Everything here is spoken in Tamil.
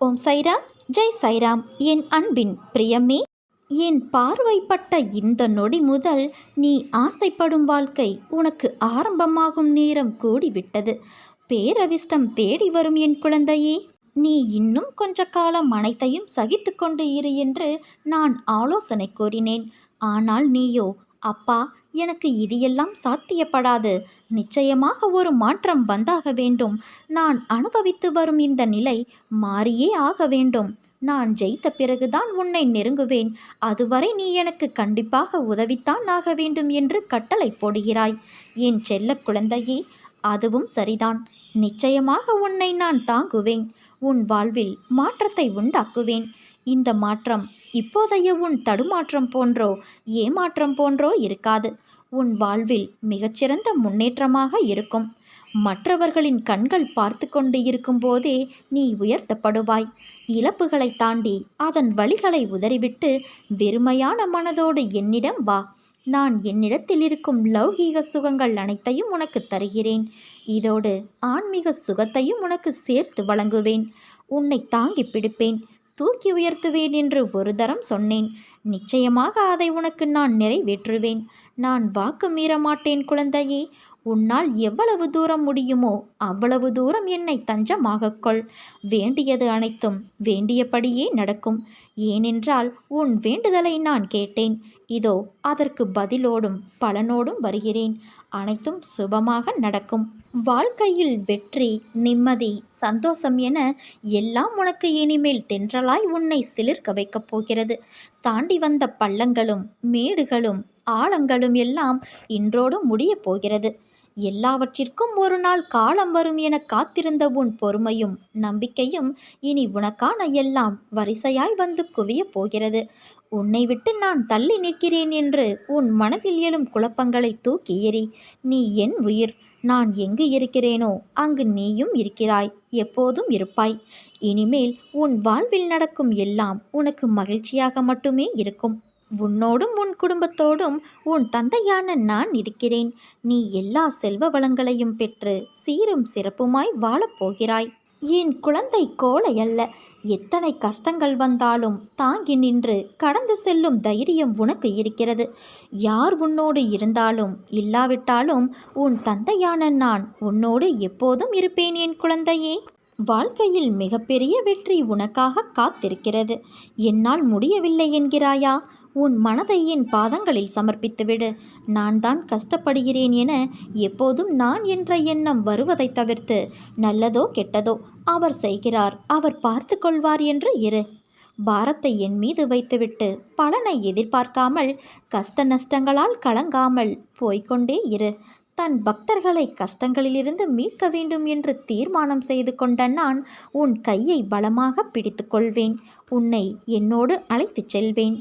ஓம் சைராம் ஜெய் சைராம். என் அன்பின் பிரியமே என் பார்வைப்பட்ட இந்த நொடி முதல் நீ ஆசைப்படும் வாழ்க்கை உனக்கு ஆரம்பமாகும் நேரம் கூடிவிட்டது. பேரதிர்ஷ்டம் தேடி வரும் என் குழந்தையே நீ இன்னும் கொஞ்ச காலம் அனைத்தையும் சகித்து கொண்டு இரு என்று நான் ஆலோசனை கூறினேன். ஆனால் நீயோ அப்பா எனக்கு இது எல்லாம் சாத்தியப்படாது. நிச்சயமாக ஒரு மாற்றம் வந்தாக வேண்டும். நான் அனுபவித்து வரும் இந்த நிலை மாறியே ஆக வேண்டும். நான் ஜெயித்த பிறகுதான் உன்னை நெருங்குவேன். அதுவரை நீ எனக்கு கண்டிப்பாக உதவித்தான் ஆக வேண்டும் என்று கட்டளை போடுகிறாய். என் செல்ல குழந்தையே அதுவும் சரிதான். நிச்சயமாக உன்னை நான் தாங்குவேன். உன் வாழ்வில் மாற்றத்தை உண்டாக்குவேன். இந்த மாற்றம் இப்போதைய உன் தடுமாற்றம் போன்றோ ஏமாற்றம் போன்றோ இருக்காது. உன் வாழ்வில் மிகச்சிறந்த முன்னேற்றமாக இருக்கும். மற்றவர்களின் கண்கள் பார்த்து கொண்டு இருக்கும்போதே நீ உயர்த்தப்படுவாய். இழப்புகளை தாண்டி அதன் வழிகளை உதறிவிட்டு வெறுமையான மனதோடு என்னிடம் வா. நான் என்னிடத்தில் இருக்கும் லௌகீக சுகங்கள் அனைத்தையும் உனக்கு தருகிறேன். இதோடு ஆன்மீக சுகத்தையும் உனக்கு சேர்த்து வழங்குவேன். உன்னை தாங்கி பிடிப்பேன். தூக்கி உயர்த்துவேன் என்று ஒரு தரம் சொன்னேன். நிச்சயமாக அதை உனக்கு நான் நிறைவேற்றுவேன். நான் வாக்கு மீற மாட்டேன் குழந்தையே. உன்னால் எவ்வளவு தூரம் முடியுமோ அவ்வளவு தூரம் என்னை தஞ்சமாக கொள் வேண்டியது அனைத்தும் வேண்டியபடியே நடக்கும். ஏனென்றால் உன் வேண்டுதலை நான் கேட்டேன். இதோ அதற்கு பதிலோடும் பலனோடும் வருகிறேன். அனைத்தும் சுபமாக நடக்கும். வாழ்க்கையில் வெற்றி நிம்மதி சந்தோஷம் என எல்லாம் உனக்கு இனிமேல் தென்றலாய் உன்னை சிலிர்க்க வைக்கப் போகிறது. தாண்டி வந்த பள்ளங்களும் மேடுகளும் ஆழங்களும் எல்லாம் இன்றோடு முடியப் போகிறது. எல்லாவற்றிற்கும் ஒரு நாள் காலம் வரும் என காத்திருந்த உன் பொறுமையும் நம்பிக்கையும் இனி உனக்கான எல்லாம் வரிசையாய் வந்து குவியப் போகிறது. உன்னை விட்டு நான் தள்ளி நிற்கிறேன் என்று உன் மனதில் எழும் குழப்பங்களை தூக்கி எறி நீ என் உயிர். நான் எங்கு இருக்கிறேனோ அங்கு நீயும் இருக்கிறாய். எப்போதும் இருப்பாய். இனிமேல் உன் வாழ்வில் நடக்கும் எல்லாம் உனக்கு மகிழ்ச்சியாக மட்டுமே இருக்கும். உன்னோடும் உன் குடும்பத்தோடும் உன் தந்தையான நான் இருக்கிறேன். நீ எல்லா செல்வ வளங்களையும் பெற்று சீரும் சிறப்புமாய் வாழப்போகிறாய் என் குழந்தை கோலை அல்ல. எத்தனை கஷ்டங்கள் வந்தாலும் தாங்கி நின்று கடந்து செல்லும் தைரியம் உனக்கு இருக்கிறது. யார் உன்னோடு இருந்தாலும் இல்லாவிட்டாலும் உன் தந்தையான நான் உன்னோடு எப்போதும் இருப்பேன் என் குழந்தையே. வாழ்க்கையில் மிகப்பெரிய வெற்றி உனக்காக காத்திருக்கிறது. என்னால் முடியவில்லை என்கிறாயா? உன் மனதை என் பாதங்களில் சமர்ப்பித்துவிடு. நான் தான் கஷ்டப்படுகிறேன் என எப்போதும் நான் என்ற எண்ணம் வருவதை தவிர்த்து நல்லதோ கெட்டதோ அவர் செய்கிறார் அவர் பார்த்து கொள்வார் என்று இரு. பாரத்தை என் மீது வைத்துவிட்டு பலனை எதிர்பார்க்காமல் கஷ்ட நஷ்டங்களால் கலங்காமல் போய்கொண்டே இரு. தன் பக்தர்களை கஷ்டங்களிலிருந்து மீட்க வேண்டும் என்று தீர்மானம் செய்து கொண்ட நான் உன் கையை பலமாக பிடித்து கொள்வேன். உன்னை என்னோடு அழைத்துச் செல்வேன்.